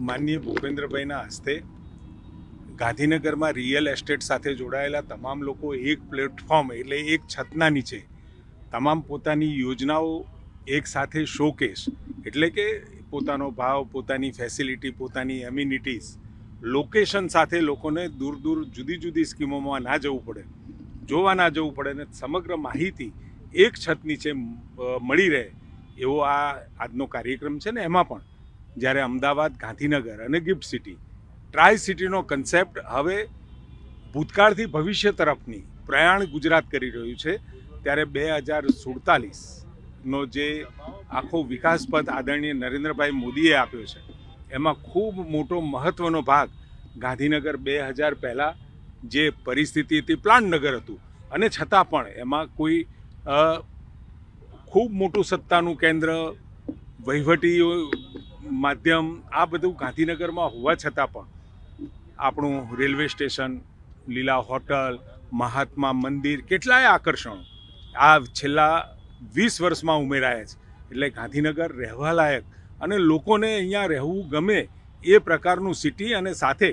માનનીય ભૂપેન્દ્રભાઈના હસ્તે ગાંધીનગરમાં રિયલ એસ્ટેટ સાથે જોડાયેલા તમામ લોકો એક પ્લેટફોર્મ એટલે એક છતના નીચે તમામ પોતાની યોજનાઓ એક સાથે શોકેસ એટલે કે પોતાનો ભાવ, પોતાની ફેસિલિટી પોતાની એમ્યુનિટીઝ લોકેશન સાથે લોકોને દૂર દૂર જુદી જુદી સ્કીમોમાં ના જવું પડે. જોવા ના જવું પડે ને સમગ્ર માહિતી એક છત નીચે મળી રહે એવો આ આજનો કાર્યક્રમ છે ને એમાં પણ. જ્યારે અમદાવાદ, ગાંધીનગર અને ગિફ્ટ સિટી ટ્રાય સિટીનો કન્સેપ્ટ હવે ભૂતકાળથી ભવિષ્ય તરફની પ્રયાણ ગુજરાત કરી રહ્યું છે, ત્યારે બે હજાર સુડતાલીસનો જે આખો વિકાસ પથ આદરણીય નરેન્દ્રભાઈ મોદીએ આપ્યો છે, એમાં ખૂબ મોટો મહત્ત્વનો ભાગ ગાંધીનગર બે હજાર પહેલાં જે પરિસ્થિતિ હતી પ્લાન્ટનગર હતું, અને છતાં પણ એમાં કોઈ ખૂબ મોટું સત્તાનું કેન્દ્ર વહીવટી માધ્યમ આ બધું ગાંધીનગરમાં હોવા છતાં પણ આપણું railway station, Leela hotel, Mahatma Mandir કેટલાય આકર્ષણો આ છેલ્લા વીસ વર્ષમાં ઉમેરાયા છે. એટલે ગાંધીનગર રહેવાલાયક અને લોકોને અહીંયા રહેવું ગમે એ પ્રકારનું સિટી અને સાથે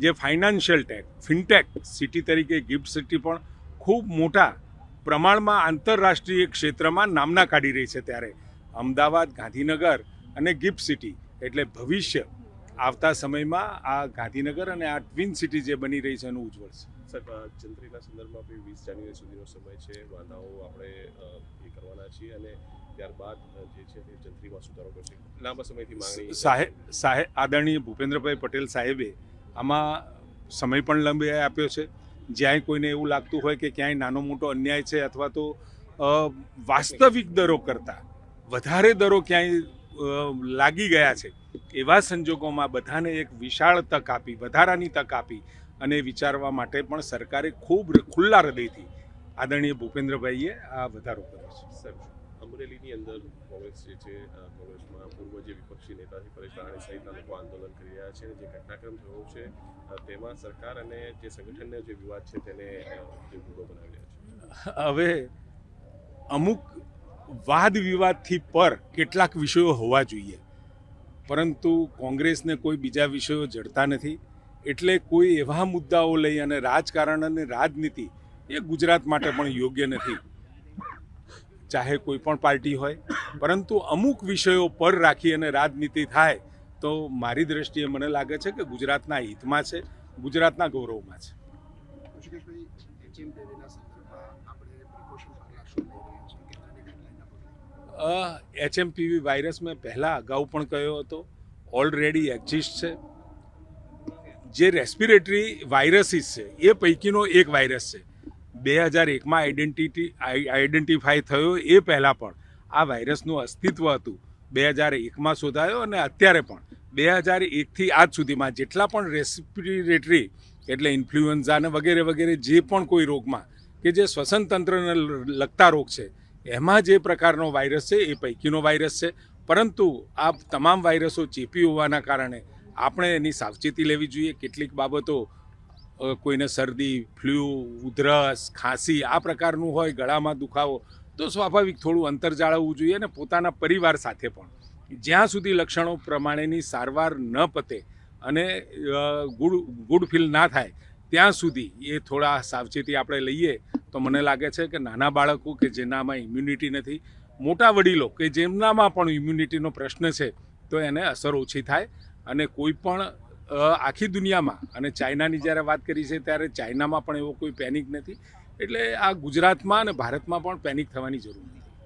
જે ફાઇનાન્શિયલ ટેક ફિનટેક સિટી તરીકે ગિફ્ટ સિટી પણ ખૂબ મોટા પ્રમાણમાં આંતરરાષ્ટ્રીય ક્ષેત્રમાં નામના કાઢી રહી છે ત્યારે. અમદાવાદ, ગાંધીનગર અને ગિફ્ટ સિટી એટલે ભવિષ્ય આવતા સમયમાં આ ગાંધીનગર અને આ ટ્વિન સિટી જે બની રહી છે એનું ઉજ્જવળ છે. સર જંત્રીના સંદર્ભમાં આપણે વીસ જાન્યુઆરી સુધીનો સમય છે. વાંધાઓ આપણે એ કરવાના છીએ અને ત્યારબાદ જે છે તે જંત્રીમાં સુધારો કરશે. લાંબા સમયથી માંગણી સાહેબ સાહેબ આદરણીય ભૂપેન્દ્રભાઈ પટેલ સાહેબે આમાં સમય પણ લંબે આપ્યો છે. જ્યાંય કોઈને એવું લાગતું હોય કે ક્યાંય નાનો મોટો અન્યાય છે અથવા તો વાસ્તવિક દરો કરતાં વધારે દરો ક્યાંય લાગી ગયા છે. એવા સંજોગોમાં બધાને એક વિશાળ તક આપી વધારાની તક આપી અને વિચારવા માટે પણ સરકારે ખૂબ ખુલ્લા હૃદયથી આદરણીય ભૂપેન્દ્રભાઈએ આ વધારો કર્યો છે. અમરેલીની અંદર કોંગ્રેસ જે છે કોંગ્રેસમાં પૂર્વ જે વિપક્ષી નેતા છે પરેશ ધાનાણી સહિતના લોકો આંદોલન કરી રહ્યા છે જે ઘટનાક્રમ થયો છે તેમાં સરકાર અને જે સંગઠનનો જે વિવાદ છે તેને જે મુદ્દો બનાવી રહ્યા છે. હવે અમુક વાદ વિવાદથી પર કેટલાક વિષયો હોવા જોઈએ. પરંતુ કોંગ્રેસને કોઈ બીજા વિષયો જડતા નથી. એટલે કોઈ એવા મુદ્દાઓ લઈ અને રાજકારણ અને રાજનીતિ એ ગુજરાત માટે પણ યોગ્ય નથી. ચાહે કોઈ પણ પાર્ટી હોય. પરંતુ અમુક વિષયો પર રાખી અને રાજનીતિ થાય, તો મારી દ્રષ્ટિએ મને લાગે છે કે ગુજરાતના હિતમાં છે, ગુજરાતના ગૌરવમાં છે. એચએમપીવી વાયરસ મેં પહેલાં અગાઉ પણ કહ્યો હતો. ઓલરેડી એક્ઝિસ્ટ છે. જે રેસ્પિરેટરી વાયરસીસ છે, એ પૈકીનો એક વાયરસ છે. બે હજાર એકમાં આઈડેન્ટિટી આઈડેન્ટિફાય થયો એ પહેલાં પણ. આ વાયરસનું અસ્તિત્વ હતું. બે હજાર એકમાં શોધાયો અને અત્યારે પણ. બે હજાર એકથી આજ સુધીમાં જેટલા પણ રેસ્પિરેટરી એટલે ઇન્ફ્લુએન્ઝા વગેરે વગેરે જે પણ કોઈ રોગમાં કે જે શ્વસન તંત્રને લગતા રોગ છે એમાં જે પ્રકારનો વાયરસ છે, એ પૈકીનો વાયરસ છે. પરંતુ આ તમામ વાયરસો ચેપી હોવાના કારણે આપણે એની સાવચેતી લેવી જોઈએ. કેટલીક બાબતો કોઈને શરદી, ફ્લૂ, ઉધરસ, ખાંસી આ પ્રકારનું હોય, ગળામાં દુખાવો, તો સ્વાભાવિક થોડું અંતર જાળવવું જોઈએ અને પોતાના પરિવાર સાથે પણ. જ્યાં સુધી લક્ષણો પ્રમાણેની સારવાર ન પતે અને ગુડ ગુડ ફીલ ના થાય, ત્યાં સુધી એ થોડા સાવચેતી આપણે લઈએ. તો મને લાગે છે કે નાના બાળકો કે જેનામાં ઇમ્યુનિટી નથી, મોટા વડીલો કે જેમનામાં પણ ઇમ્યુનિટીનો પ્રશ્ન છે, તો એને અસર ઓછી થાય. અને કોઈ પણ આખી દુનિયામાં, અને ચાઇનાની જ્યારે વાત કરી છે ત્યારે ચાઇનામાં પણ એવો કોઈ પેનિક નથી. એટલે આ ગુજરાતમાં અને ભારતમાં પણ પેનિક થવાની જરૂર નથી.